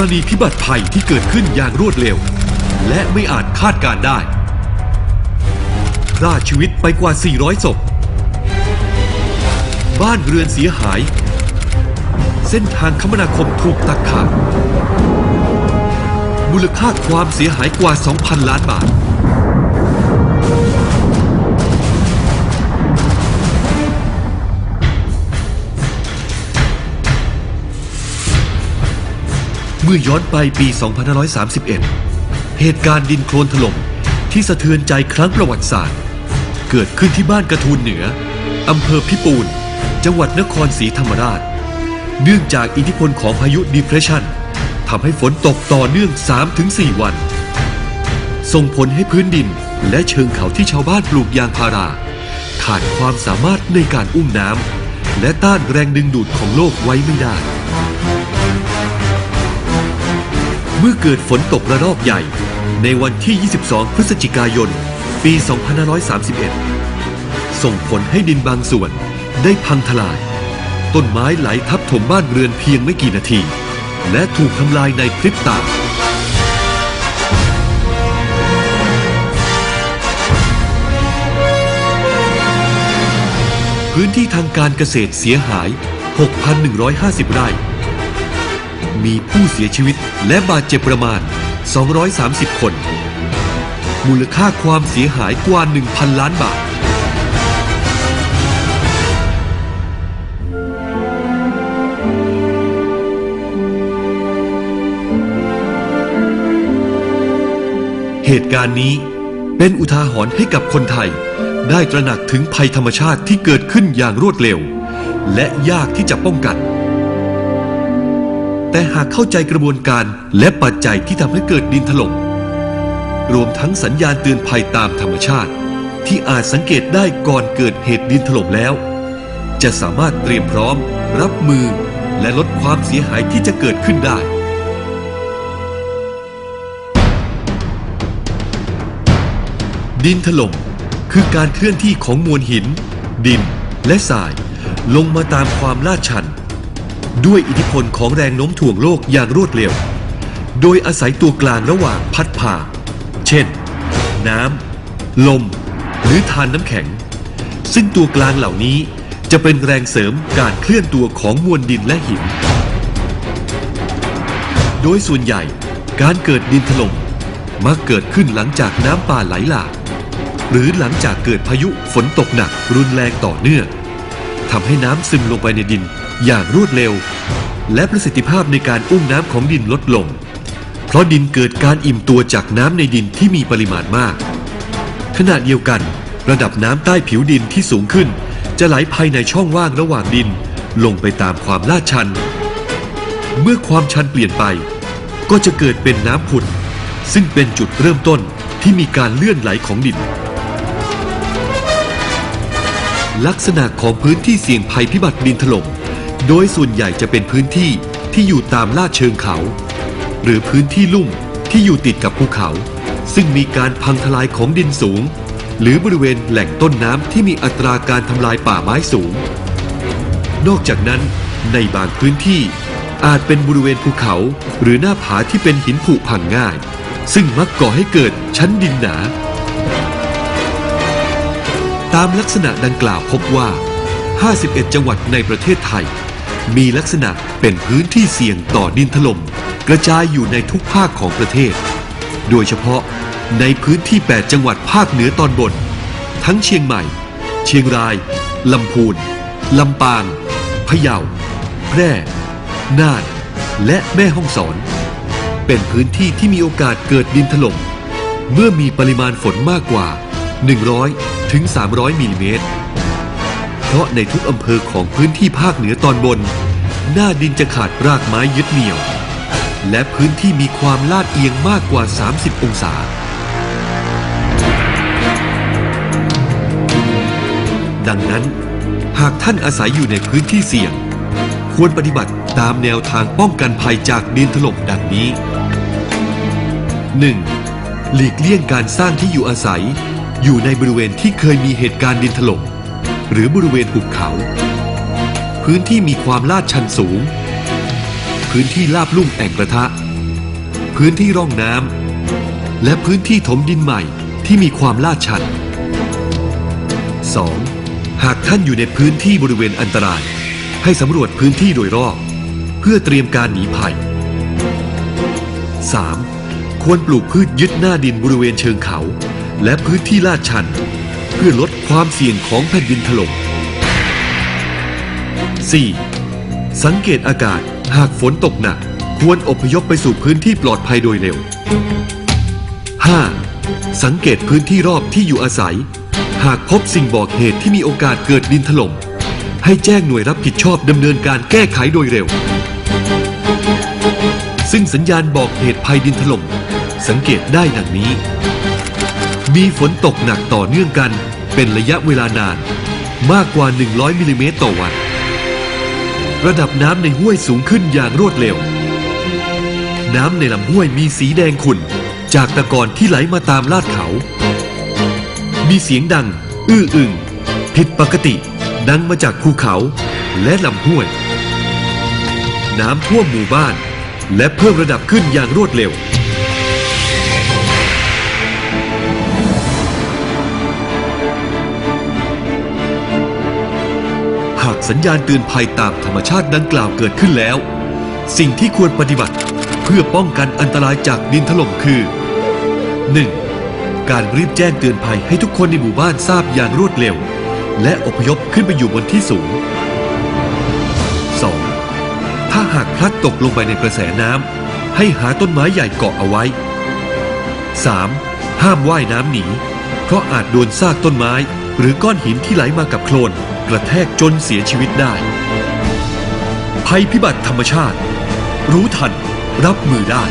รณีพิบัติภัยที่เกิดขึ้นอย่างรวดเร็ว และไม่อาจคาดการได้ฆ่าชีวิตไปกว่า 400 ศพ บ้านเรือนเสียหาย เส้นทางคมนาคมถูกตัดขาด มูลค่าความเสียหายกว่า 2,000 ล้านบาท เมื่อย้อนไปปี 2531 เหตุการณ์ดินโคลนถล่มที่สะเทือนใจครั้งประวัติศาสตร์ เกิดขึ้นที่บ้านกระทูลเหนือ อำเภอพิปูน จังหวัดนครศรีธรรมราช เนื่องจากอิทธิพลของพายุ depression ทำให้ฝนตกต่อเนื่อง 3-4 วัน ส่งผลให้พื้นดินและเชิงเขาที่ชาวบ้านปลูกยางพารา ขาดความสามารถในการอุ้มน้ำและต้านแรงดึงดูดของโลกไว้ไม่ได้ มื่อเกิดฝนตกระลอกใหญ่ ในวันที่ 22 พฤศจิกายน ปี 2531 ส่งผลให้ดินบางส่วนได้พังทลาย ต้นไม้ไหลทับถมบ้านเรือนเพียงไม่กี่นาที และถูกทำลายในพริบตาพื้นที่ทางการเกษตรเสียหาย 6,150 ไร่ มีผู้เสียชีวิตและบาดเจ็บประมาณ 230 คน มูลค่าความเสียหายกว่า 1,000 ล้านบาท เหตุการณ์นี้เป็นอุทาหรณ์ให้กับคนไทย ได้ตระหนักถึงภัยธรรมชาติที่เกิดขึ้นอย่างรวดเร็ว และยากที่จะป้องกัน แต่หากเข้าใจกระบวนการและปัจจัยที่ทำให้เกิดดินถล่มรวมทั้งสัญญาณเตือนภัยตามธรรมชาติ ที่อาจสังเกตได้ก่อนเกิดเหตุดินถล่มแล้ว จะสามารถเตรียมพร้อม รับมือและลดความเสียหายที่จะเกิดขึ้นได้ดินถล่มคือการเคลื่อนที่ของมวลหิน ดินและทราย ลงมาตามความลาดชัน ด้วยอิทธิพลของแรงโน้มถ่วงโลกอย่างรวดเร็ว โดยอาศัยตัวกลางระหว่างพัดผ่าเช่น น้ำ ลม หรือทานน้ำแข็ง ซึ่งตัวกลางเหล่านี้จะเป็นแรงเสริมการเคลื่อนตัวของมวลดินและหิน โดยส่วนใหญ่การเกิดดินถล่มมักเกิดขึ้นหลังจากน้ำป่าไหลหลากหรือหลังจากเกิดพายุฝนตกหนักรุนแรงต่อเนื่องทำให้น้ำซึมลงไปในดิน อย่างรวดเร็ว และประสิทธิภาพในการอุ้มน้ำของดินลดลง เพราะดินเกิดการอิ่มตัวจากน้ำในดินที่มีปริมาณมาก ขณะเดียวกัน ระดับน้ำใต้ผิวดินที่สูงขึ้น จะไหลภายในช่องว่างระหว่างดิน ลงไปตามความลาดชัน เมื่อความชันเปลี่ยนไป ก็จะเกิดเป็นน้ำผุด ซึ่งเป็นจุดเริ่มต้นที่มีการเลื่อนไหลของดินลักษณะของพื้นที่เสี่ยงภัยพิบัติดินถล่ม โดยส่วนใหญ่จะเป็นพื้นที่ที่อยู่ตามลาดเชิงเขา หรือพื้นที่ลุ่มที่อยู่ติดกับภูเขา ซึ่งมีการพังทลายของดินสูง หรือบริเวณแหล่งต้นน้ำที่มีอัตราการทำลายป่าไม้สูง นอกจากนั้น ในบางพื้นที่อาจเป็นบริเวณภูเขา หรือหน้าผาที่เป็นหินผุพังง่าย ซึ่งมักก่อให้เกิดชั้นดินหนา ตามลักษณะดังกล่าวพบว่า 51 จังหวัดในประเทศไทย มีลักษณะเป็นพื้นที่เสี่ยงต่อดินถล่มกระจายอยู่ในทุกภาคของประเทศ โดยเฉพาะในพื้นที่ 8 จังหวัดภาคเหนือตอนบน ทั้งเชียงใหม่ เชียงราย ลำพูน ลำปาง พะเยา แพร่ น่าน และแม่ฮ่องสอน เป็นพื้นที่ที่มีโอกาสเกิดดินถล่มเมื่อมีปริมาณฝนมากกว่า 100 ถึง 300มิลลิเมตร ราะในทุกอำเภอของพื้นที่ภาคเหนือตอนบน หน้าดินจะขาดรากไม้ยึดเหนี่ยว และพื้นที่มีความลาดเอียงมากกว่า 30 องศา ดังนั้น หากท่านอาศัยอยู่ในพื้นที่เสี่ยง ควรปฏิบัติตามแนวทางป้องกันภัยจากดินถล่มดังนี้ 1. หลีกเลี่ยงการสร้างที่อยู่อาศัย อยู่ในบริเวณที่เคยมีเหตุการณ์ดินถล่ม หรือบริเวณหุบเขา พื้นที่มีความลาดชันสูง พื้นที่ลาบลุ่มแอ่งกระทะ พื้นที่ร่องน้ำและพื้นที่ถมดินใหม่ที่มีความลาดชัน 2. หากท่านอยู่ในพื้นที่บริเวณอันตราย ให้สำรวจพื้นที่โดยรอบ เพื่อเตรียมการหนีภัย 3. ควรปลูกพืชยึดหน้าดินบริเวณเชิงเขา และพื้นที่ลาดชัน พื่อลดความเสี่ยงของแผ่นดินถล่ม 4. สังเกตอากาศหากฝนตกหนัก ควรอพยพไปสู่พื้นที่ปลอดภัยโดยเร็ว 5. สังเกตพื้นที่รอบที่อยู่อาศัย หากพบสิ่งบอกเหตุที่มีโอกาสเกิดดินถล่ม ให้แจ้งหน่วยรับผิดชอบดำเนินการแก้ไขโดยเร็ว ซึ่งสัญญาณบอกเหตุภัยดินถล่ม สังเกตได้ดังนี้ มีฝนตกหนักต่อเนื่องกัน เป็นระยะเวลานานมากกว่า 100 มิลลิเมตรต่อวัน ระดับน้ำในห้วยสูงขึ้นอย่างรวดเร็ว น้ำในลำห้วยมีสีแดงขุ่น จากตะกอนที่ไหลมาตามลาดเขา มีเสียงดัง อื้ออึงผิดปกติ ดังมาจากภูเขาและลำห้วย น้ำท่วมหมู่บ้าน และเพิ่มระดับขึ้นอย่างรวดเร็ว สัญญาณเตือนภัยตามธรรมชาติดังกล่าวเกิดขึ้นแล้ว สิ่งที่ควรปฏิบัติเพื่อป้องกันอันตรายจากดินถล่มคือ 1. การรีบแจ้งเตือนภัยให้ทุกคนในหมู่บ้านทราบอย่างรวดเร็ว และอพยพขึ้นไปอยู่บนที่สูง 2. ถ้าหากพลัดตกลงไปในกระแสน้ำให้หาต้นไม้ใหญ่เกาะเอาไว้ 3. ห้ามว่ายน้ำหนี เพราะอาจโดนซากต้นไม้ หรือก้อนหินที่ไหลมากับโคลน กระแทกจนเสียชีวิตได้ ภัยพิบัติธรรมชาติ รู้ทันรับมือได้